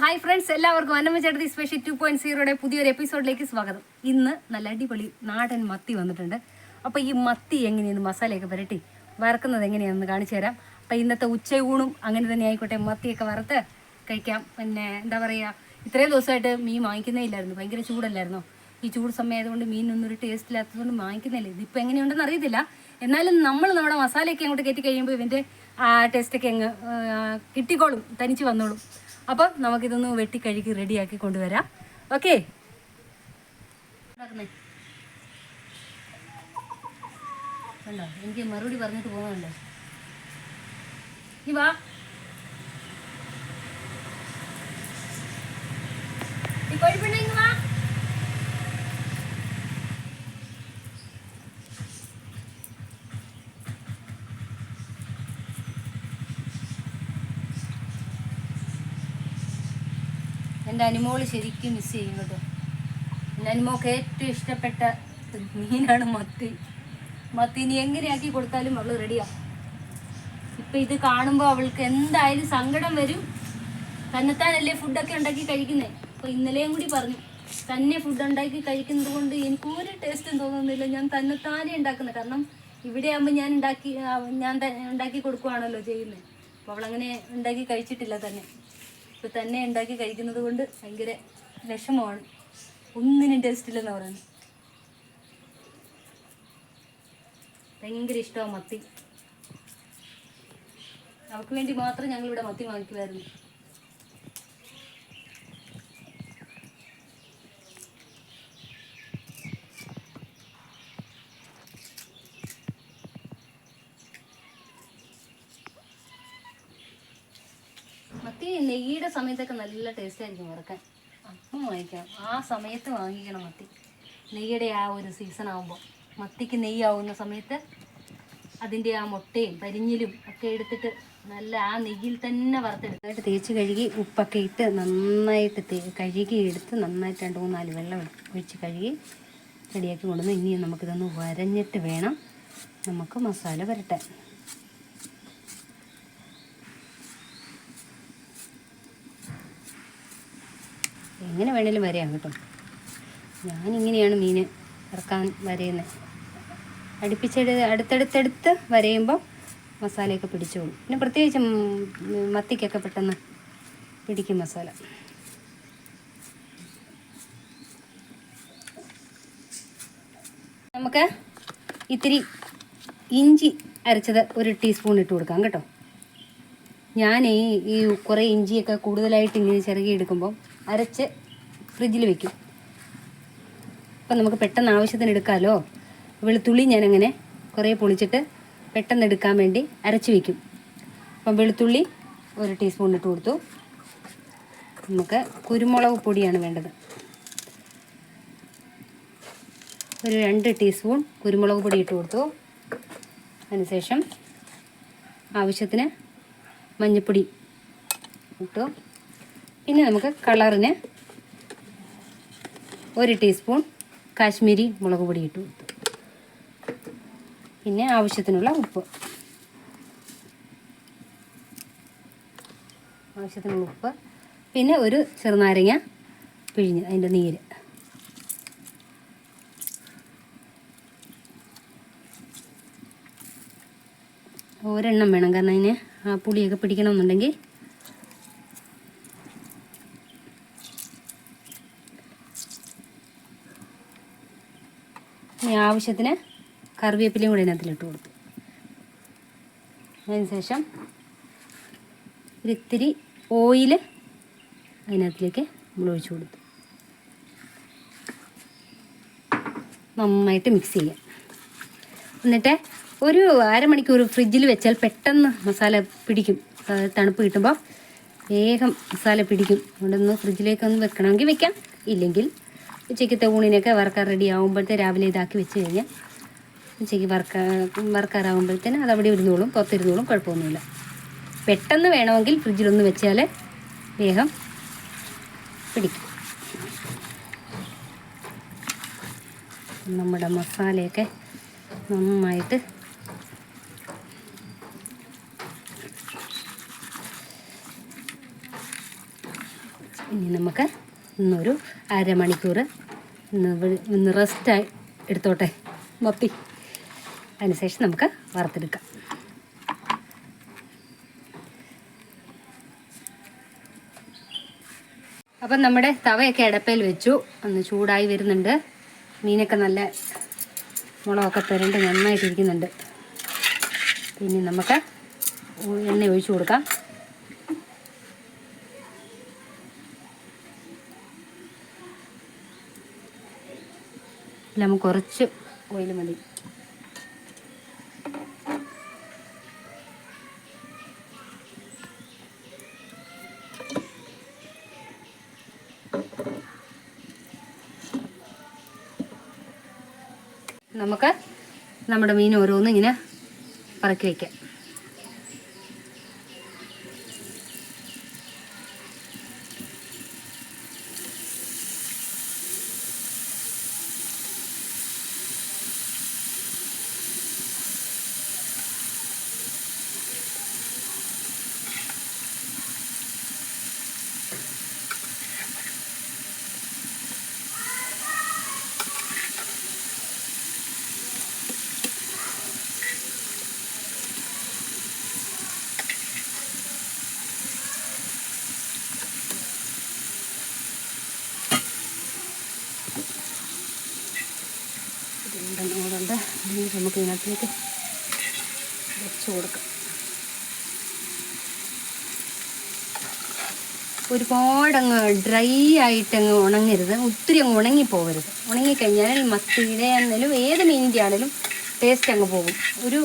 Hi friends എല്ലാവർക്കും അന്നമ്മ ചേട്ടത്തി special two point സീറോയുടെ പുതിയൊരു എപ്പിസോഡിലേക്ക് സ്വാഗതം. ഇന്ന് നല്ല അടിപൊളി നാടൻ മത്തി വന്നിട്ടുണ്ട്. അപ്പോൾ ഈ മത്തി എങ്ങനെയാണ് മസാലയൊക്കെ പുരട്ടി വറക്കുന്നത് എങ്ങനെയാണെന്ന് കാണിച്ചു തരാം. അപ്പോൾ ഇന്നത്തെ ഉച്ചയൂണും അങ്ങനെ തന്നെ ആയിക്കോട്ടെ. മത്തിയൊക്കെ വറുത്ത് കഴിക്കാം. പിന്നെ എന്താ പറയുക ഇത്രയും ദിവസമായിട്ട് മീൻ വാങ്ങിക്കുന്നേ ഇല്ലായിരുന്നു. ഭയങ്കര ചൂടല്ലായിരുന്നോ? ഈ ചൂട് സമയമായതുകൊണ്ട് മീനൊന്നും ഒരു ടേസ്റ്റ് ഇല്ലാത്തതുകൊണ്ട് വാങ്ങിക്കുന്നില്ല ഇതിപ്പോൾ എങ്ങനെയുണ്ടെന്ന് അറിയത്തില്ല. എന്നാലും നമ്മൾ നമ്മുടെ മസാലയൊക്കെ അങ്ങോട്ട് കയറ്റി കഴിയുമ്പോൾ ഇവന്റെ ആ ടേസ്റ്റൊക്കെ അങ്ങ് കിട്ടിക്കോളും. തനിച്ച് വന്നോളും. അപ്പം നമുക്കിതൊന്ന് വെട്ടി കഴുകി റെഡിയാക്കി കൊണ്ടുവരാം. ഓക്കെ കണ്ടോ? എനിക്ക് മറുപടി പറഞ്ഞിട്ട് പോകുന്നുണ്ടോ നീ വാ ഈ കോഴിപ്പെണ്ണ ഇങ്ങ് വാ എന്റെ അനുമോൾ ശരിക്കും മിസ് ചെയ്യും കേട്ടോ എന്റെ അനിമോക്ക് ഏറ്റവും ഇഷ്ടപ്പെട്ട മീനാണ് മത്തി. മത്തി ഇനി എങ്ങനെയാക്കി കൊടുത്താലും അവൾ റെഡിയാ ഇപ്പം ഇത് കാണുമ്പോൾ അവൾക്ക് എന്തായാലും സങ്കടം വരും. തന്നെത്താനല്ലേ ഫുഡൊക്കെ ഉണ്ടാക്കി കഴിക്കുന്നേ? അപ്പോൾ ഇന്നലെയും കൂടി പറഞ്ഞു. തന്നെ ഫുഡ് ഉണ്ടാക്കി കഴിക്കുന്നത് കൊണ്ട് എനിക്ക് ഒരു ടേസ്റ്റും തോന്നുന്നില്ല. ഞാൻ തന്നെത്താനെ ഉണ്ടാക്കുന്നത്. കാരണം ഇവിടെ ആകുമ്പോൾ ഞാൻ ഉണ്ടാക്കി ഞാൻ ഉണ്ടാക്കി കൊടുക്കുവാണല്ലോ ചെയ്യുന്നത് അപ്പോൾ അവളങ്ങനെ ഉണ്ടാക്കി കഴിച്ചിട്ടില്ല തന്നെ. ഇപ്പൊ തന്നെ ഉണ്ടാക്കി കഴിക്കുന്നത് കൊണ്ട് ഭയങ്കര വിഷമമാണ്. ഒന്നിനും ടേസ്റ്റ് ഇല്ലെന്ന് പറയുന്നത് ഭയങ്കര ഇഷ്ടമാണ് മത്തി. അവൾക്ക് വേണ്ടി മാത്രം ഞങ്ങളിവിടെ മത്തി വാങ്ങിക്കുമായിരുന്നു മത്തി നെയ്യുടെ സമയത്തൊക്കെ നല്ല ടേസ്റ്റ് ആയിരിക്കും വറുക്കാൻ. അപ്പം വാങ്ങിക്കാം. ആ സമയത്ത് വാങ്ങിക്കണം മത്തി. നെയ്യുടെ ആ ഒരു സീസൺ ആകുമ്പോൾ മത്തിക്ക് നെയ്യാവുന്ന സമയത്ത് അതിന്റെ ആ മുട്ടയും പരിഞ്ഞിലും ഒക്കെ എടുത്തിട്ട് നല്ല ആ നെയ്യിൽ തന്നെ വറുത്തെടുത്തായിട്ട് തേച്ച് കഴുകി ഉപ്പൊക്കെ ഇട്ട് നന്നായിട്ട് തേ കഴുകി എടുത്ത് നന്നായിട്ട് രണ്ട് മൂന്നാൽ നാല് വെള്ളം ഒഴിച്ച് കഴുകി റെഡിയാക്കി കൊണ്ടുവന്ന് ഇനിയും നമുക്കിതൊന്ന് വരഞ്ഞിട്ട് വേണം. നമുക്ക് മസാല വരട്ടാൻ എങ്ങനെ വേണേലും വരയാം കേട്ടോ. ഞാനിങ്ങനെയാണ് മീൻ ഇറക്കാൻ വരയുന്നത് അടുപ്പിച്ചെടു അടുത്തടുത്തടുത്ത് വരയുമ്പോൾ മസാലയൊക്കെ പിടിച്ചോളും. പിന്നെ പ്രത്യേകിച്ച് മത്തിക്കൊക്കെ പെട്ടെന്ന് പിടിക്കും മസാല. നമുക്ക് ഇത്തിരി ഇഞ്ചി അരച്ചത് ഒരു ടീസ്പൂൺ ഇട്ട് കൊടുക്കാം കേട്ടോ. ഞാൻ ഈ കുറേ ഇഞ്ചിയൊക്കെ കൂടുതലായിട്ട് ഇങ്ങനെ ചിറകി എടുക്കുമ്പോൾ അരച്ച് ഫ്രിഡ്ജിൽ വെക്കും. അപ്പം നമുക്ക് പെട്ടെന്ന് ആവശ്യത്തിന് എടുക്കാമല്ലോ വെളുത്തുള്ളി ഞാനങ്ങനെ കുറേ പൊളിച്ചിട്ട് പെട്ടെന്ന് എടുക്കാൻ വേണ്ടി അരച്ച് വെക്കും. അപ്പം വെളുത്തുള്ളി ഒരു ടീസ്പൂൺ ഇട്ട് കൊടുത്തു. നമുക്ക് കുരുമുളക് പൊടിയാണ് വേണ്ടത്. ഒരു രണ്ട് ടീസ്പൂൺ കുരുമുളക് പൊടി ഇട്ട് കൊടുത്തു. അതിനുശേഷം ആവശ്യത്തിന് മഞ്ഞൾപ്പൊടി ഇട്ടു. പിന്നെ നമുക്ക് കളറിന് ഒരു ടീസ്പൂൺ കാശ്മീരി മുളക് പൊടി ഇട്ട് കൊടുത്തു. പിന്നെ ആവശ്യത്തിനുള്ള ഉപ്പ്. ആവശ്യത്തിനുള്ള ഉപ്പ്. പിന്നെ ഒരു ചെറുനാരങ്ങ പിഴിഞ്ഞ് അതിന്റെ നീര്. ഒരെണ്ണം വേണം. കാരണം അതിന് ആ പുളിയൊക്കെ പിടിക്കണമെന്നുണ്ടെങ്കിൽ ഇനി ആവശ്യത്തിന് കറിവേപ്പിലയും കൂടി അതിനകത്തിലിട്ട് കൊടുത്തു. അതിനുശേഷം ഒരിത്തിരി ഓയിൽ അതിനകത്തിലേക്ക് നമ്മൾ ഒഴിച്ചു കൊടുത്തു. നന്നായിട്ട് മിക്സ് ചെയ്യാം. എന്നിട്ട് ഒരു അരമണിക്കൂർ ഫ്രിഡ്ജിൽ വെച്ചാൽ പെട്ടെന്ന് മസാല പിടിക്കും. തണുപ്പ് കിട്ടുമ്പോൾ വേഗം മസാല പിടിക്കും. അതുകൊണ്ടൊന്ന് ഫ്രിഡ്ജിലേക്കൊന്ന് വെക്കണമെങ്കിൽ വെക്കാം. ഇല്ലെങ്കിൽ ഉച്ചയ്ക്കത്തെ ഊണിനൊക്കെ വറക്കാൻ റെഡി ആകുമ്പോഴത്തെ രാവിലെ ഇതാക്കി വെച്ച് കഴിഞ്ഞാൽ ഉച്ചയ്ക്ക് വറക്കാ വറക്കാറാകുമ്പോഴത്തേന് അവിടെ ഇരുന്നോളും പുറത്തിരുന്നോളും കുഴപ്പമൊന്നുമില്ല. പെട്ടെന്ന് വേണമെങ്കിൽ ഫ്രിഡ്ജിലൊന്ന് വെച്ചാൽ വേഗം പിടിക്കും. നമ്മുടെ മസാലയൊക്കെ നന്നായിട്ട് ഇനി നമുക്ക് ഇന്നൊരു അരമണിക്കൂർ ഇന്ന് റെസ്റ്റായി എടുത്തോട്ടെ? മത്തി. അതിനുശേഷം നമുക്ക് വറുത്തെടുക്കാം. അപ്പം നമ്മുടെ തവയൊക്കെ ഇടപ്പയിൽ വെച്ചു. ഒന്ന് ചൂടായി വരുന്നുണ്ട്. മീനൊക്കെ നല്ല മുളകൊക്കെ പുരണ്ട് നന്നായിട്ടിരിക്കുന്നുണ്ട്. പിന്നെ നമുക്ക് എണ്ണ ഒഴിച്ചു കൊടുക്കാം. നമുക്ക് കുറച്ച് ഓയിൽ മതി. നമുക്ക് നമ്മുടെ മീൻ ഓരോന്നും ഇങ്ങനെ പറക്കി വയ്ക്കാം ഇനി നമുക്ക് ഇതിനകത്തേക്ക് വെച്ച് കൊടുക്കാം. ഒരുപാടങ്ങ് ഡ്രൈ ആയിട്ടങ്ങ് ഉണങ്ങരുത്. ഒത്തിരി അങ്ങ് ഉണങ്ങിപ്പോകരുത് ഉണങ്ങിക്കഴിഞ്ഞാൽ മത്തിയുടെ ആണെങ്കിലും ഏത് മീനിന്റെ ആണെങ്കിലും ടേസ്റ്റ് അങ്ങ് പോകും. ഒരു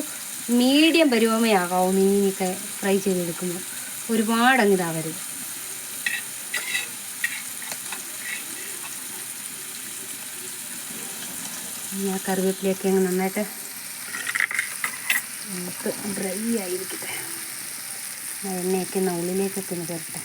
മീഡിയം പരുവമേ ആകാവൂ മീനൊക്കെ ഫ്രൈ ചെയ്തെടുക്കുമ്പോൾ. ഒരുപാടങ്ങ് ഇതാവരുത്. ഇനി ആ കറിവേപ്പിലയൊക്കെ അങ്ങ് നന്നായിട്ട് നമുക്ക് ഡ്രൈ ആയിരിക്കട്ടെ. എണ്ണയൊക്കെ ഒന്ന് ഉള്ളിലേക്കൊക്കെ ഒന്ന് കയറട്ടെ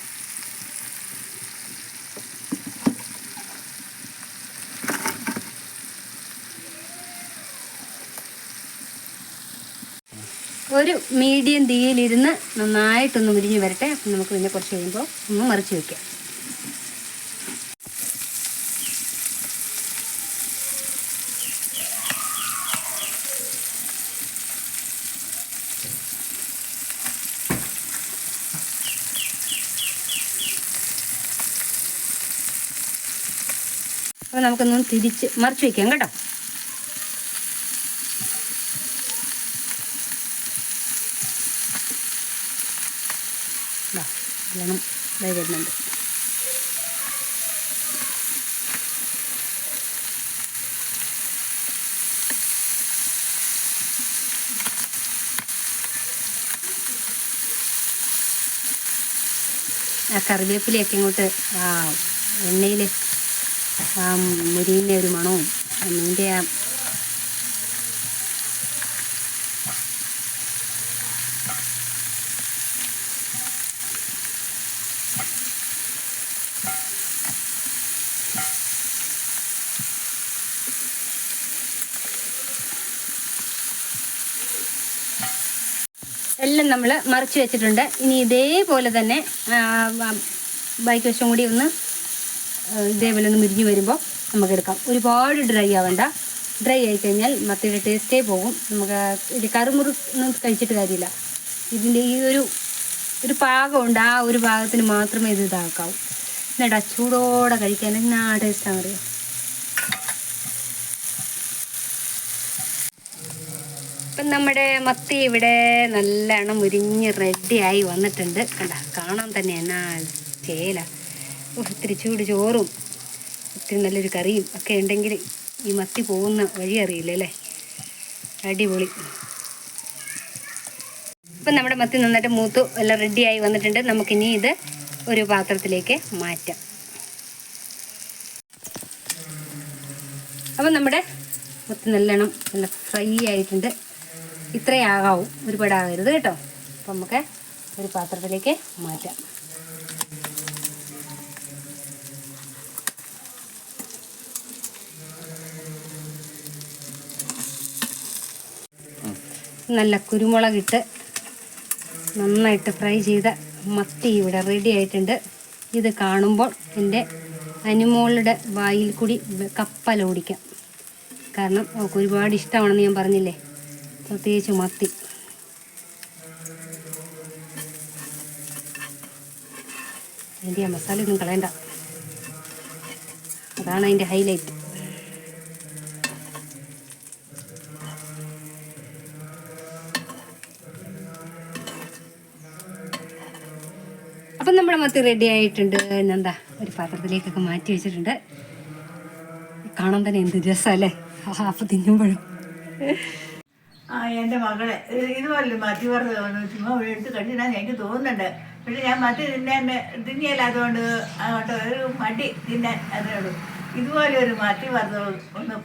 ഒരു മീഡിയം തീയിലിരുന്ന് നന്നായിട്ടൊന്ന് മുരിഞ്ഞ് വരട്ടെ. അപ്പം നമുക്ക് പിന്നെ കുറച്ച് കഴിയുമ്പോൾ ഒന്ന് മറിച്ച് വയ്ക്കാം അപ്പോൾ നമുക്കൊന്ന് തിരിച്ച് മറിച്ച് വയ്ക്കാം കേട്ടോ. വരുന്നുണ്ട്. ആ കറിവേപ്പിലയൊക്കെ ഇങ്ങോട്ട് ആ എണ്ണയിൽ ആ മുരിന്റെ ഒരു മണവും. അമ്മീന്റെ മീന്റെ ആ എല്ലാം നമ്മൾ മറിച്ച് വെച്ചിട്ടുണ്ട്. ഇനി ഇതേപോലെ തന്നെ ബൈക്ക് വശം കൂടി ഒന്ന് ഇതേപോലെ ഒന്ന് മുരിഞ്ഞ് വരുമ്പോൾ നമുക്ക് എടുക്കാം. ഒരുപാട് ഡ്രൈ ആവണ്ട. ഡ്രൈ ആയി കഴിഞ്ഞാൽ മത്തിയുടെ ടേസ്റ്റേ പോകും. നമുക്ക് ഇത് കറുമുറു ഒന്നും കഴിച്ചിട്ട് കാര്യമില്ല. ഇതിന്റെ ഈ ഒരു ഒരു പാകമുണ്ട് ആ ഒരു പാകത്തിന് മാത്രമേ ഇത് ഇതാക്കാവൂ. എന്നിട്ട് ചൂടോടെ കഴിക്കാൻ? എന്നാ ടേസ്റ്റാണ് അറിയാം? ഇപ്പം നമ്മുടെ മത്തി ഇവിടെ നല്ലോണം മുരിഞ്ഞ് റെഡിയായി വന്നിട്ടുണ്ട്. കണ്ട കാണാൻ തന്നെ എന്നാ ചേല. ഉഫ്, ഇത്തിരി ചൂട് ചോറും ഒത്തിരി നല്ലൊരു കറിയും ഒക്കെ ഉണ്ടെങ്കിൽ ഈ മത്തി പോകുന്ന വഴി അറിയില്ല അല്ലേ? അടിപൊളി. ഇപ്പം നമ്മുടെ മത്തി നന്നായിട്ട് മൂത്തു എല്ലാം റെഡിയായി വന്നിട്ടുണ്ട്. നമുക്കിനി ഇത് ഒരു പാത്രത്തിലേക്ക് മാറ്റാം. അപ്പം നമ്മുടെ മത്തി നല്ലോണം നല്ല ഫ്രൈ ആയിട്ടുണ്ട്. ഇത്രയും ആകാവും. ഒരുപാട് ആകരുത് കേട്ടോ. അപ്പം നമുക്ക് ഒരു പാത്രത്തിലേക്ക് മാറ്റാം. നല്ല കുരുമുളകിട്ട് നന്നായിട്ട് ഫ്രൈ ചെയ്ത മത്തി ഇവിടെ റെഡി ആയിട്ടുണ്ട്. ഇത് കാണുമ്പോൾ എന്റെ അനുമോളുടെ വായിൽ കൂടി കപ്പലോടിക്കാം കാരണം അവൾക്ക് ഒരുപാട് ഇഷ്ടമാണെന്ന് ഞാൻ പറഞ്ഞില്ലേ? പ്രത്യേകിച്ച് മത്തി. അതിന്റെ മസാല ഒന്നും കളയണ്ട. അതാണ് അതിന്റെ ഹൈലൈറ്റ് മത്തി റെഡി ആയിട്ടുണ്ട്. എന്നെന്താ ഒരു പാത്രത്തിലേക്കൊക്കെ മാറ്റി വെച്ചിട്ടുണ്ട്. കാണാൻ തന്നെ എന്ത് രസമല്ലേ? ഹാഫ് തിന്നുമ്പോഴും. ആ എന്റെ മകളെ ഇത് ഇതുപോലെ മാറ്റി പറഞ്ഞു ചുമ്മാ എടുത്ത് കണ്ടിട്ടാന്ന് എനിക്ക് തോന്നുന്നുണ്ട്. പക്ഷെ ഞാൻ മത്തി തിന്നാൻ തിന്നിയല്ലാത്തതുകൊണ്ട് അങ്ങോട്ട് ഒരു മടി തിന്നാൻ അതേ ഉള്ളൂ. ഇതുപോലെ ഒരു മത്തി വറുത്ത് ഒന്ന്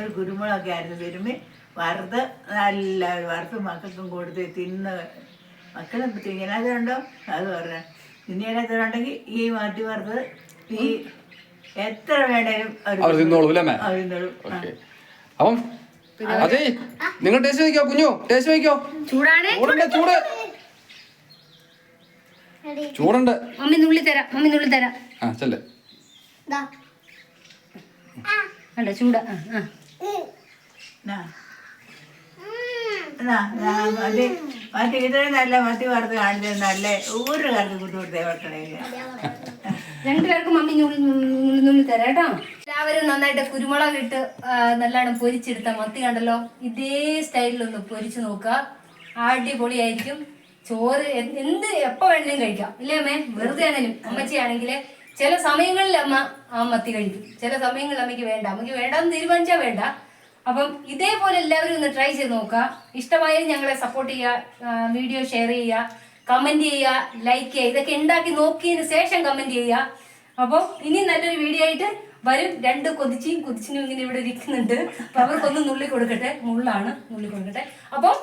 ഒരു കുരുമുളകൊക്കെ ആയിരുന്നു തിരുമ്മി. വറുത്ത് നല്ല വറുത്ത് മക്കൾക്കും കൊടുത്ത് തിന്ന്. മക്കളും തിന്നാത്തതുണ്ടോ അത് പറഞ്ഞ. തിന്നിയാലാത്തതുണ്ടെങ്കിൽ ഈ മത്തി ഈ എത്ര വേണേലും അവർ തിന്നോളൂ അല്ലേ. ഓക്കെ. അപ്പം അതെ നിങ്ങൾ ടേസ്റ്റ് നോക്കിയോ കുഞ്ഞു? ടേസ്റ്റ് നോക്കിയോ? ചൂടാണ്? ചൂടുണ്ട് ചൂട്. ചൂടുണ്ട്. മമ്മി നുള്ളി തരാം മമ്മി നുള്ളി തരാം. ആ ചെല്ലേ. കണ്ടോ ചൂടാ. ആ ആ. നാ. നാ, നാ, മതി മതി ഇത്രയും നല്ല മത്തി വറുത്ത് കാണിച്ചത് നല്ല ഒരു കറുത്ത് കൂട്ടുകൊടുത്തേ കൊടുത്തേ വെക്കണേൽ രണ്ടുപേർക്കും മമ്മി നുള്ളി നുള്ളി നുള്ളി തരാം കേട്ടോ. എല്ലാവരും നന്നായിട്ട് കുരുമുളക് ഇട്ട് നല്ലോണം പൊരിച്ചെടുത്ത മത്തി കണ്ടല്ലോ? ഇതേ സ്റ്റൈലിൽ ഒന്ന് പൊരിച്ചു നോക്കുക. അടിപൊളിയായിരിക്കും. ചോറ് എന്ത് എപ്പോ വേണമെങ്കിലും കഴിക്കാം. ഇല്ലേ അമ്മേ? വെറുതെ ആണെങ്കിലും. അമ്മച്ചിയാണെങ്കിൽ ചില സമയങ്ങളിൽ അമ്മ ആ മത്തി കഴിക്കും. ചില സമയങ്ങളിൽ അമ്മയ്ക്ക് വേണ്ട. അമ്മയ്ക്ക് വേണ്ടെന്ന് തീരുമാനിച്ചാൽ വേണ്ട. അപ്പം ഇതേപോലെ എല്ലാവരും ഒന്ന് ട്രൈ ചെയ്ത് നോക്കുക. ഇഷ്ടമായാലും ഞങ്ങളെ സപ്പോർട്ട് ചെയ്യുക വീഡിയോ ഷെയർ ചെയ്യുക കമന്റ് ചെയ്യുക ലൈക്ക് ചെയ്യുക. ഇതൊക്കെ ഉണ്ടാക്കി നോക്കിയതിന് ശേഷം കമന്റ് ചെയ്യുക. അപ്പോൾ ഇനി നല്ലൊരു വീഡിയോ ആയിട്ട് വരും. രണ്ട് കൊതിച്ചിയും കുതിച്ചിനും ഇങ്ങനെ ഇവിടെ ഇരിക്കുന്നുണ്ട്. അപ്പൊ അവർക്കൊന്ന് നുള്ളി കൊടുക്കട്ടെ. മുള്ളാണ് നുള്ളി കൊടുക്കട്ടെ. അപ്പോൾ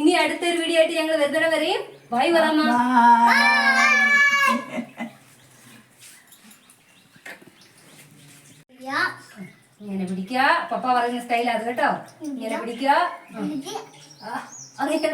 ഇനി അടുത്തൊരു വീഡിയോ ആയിട്ട് ഞങ്ങൾ വരുന്നവരെ വരെയും. ബൈ പറമ്മ ഇങ്ങനെ പിടിക്കുക. പപ്പ പറയുന്ന സ്റ്റൈൽ അത് കേട്ടോ. ഇങ്ങനെ പിടിക്കുക. അങ്ങനെ.